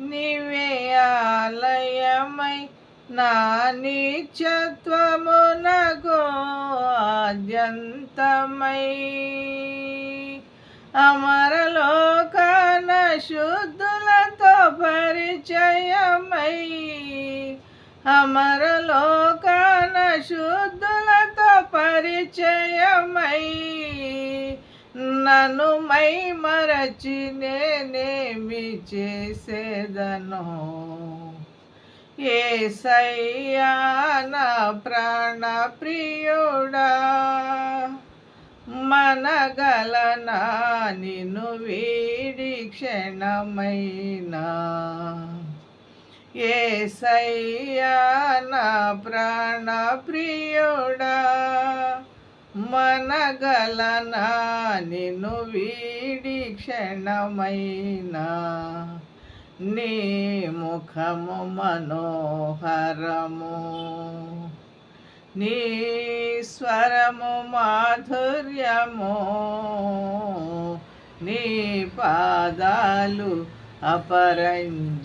నీవే ఆలయమై నా నిత్యత్వమునకు ఆద్యంతమై. అమరలోకన శుద్ధులతో పరిచయమై. అమరలోకన శుద్ధులతో పరిచయమై. నన్ను మై మరచి నేనేమి చేసేదను? ఏ నా ప్రాణ ప్రియుడా మనగలనా నిన్ను వీడి క్షణమైనా? ఏ నా ప్రాణ ప్రియుడా మనగలనా నిన్ను వీడి క్షణమైనా నీ ముఖము మనోహరము నీ స్వరము మాధుర్యము నీ పాదాలు అపరంజిమయము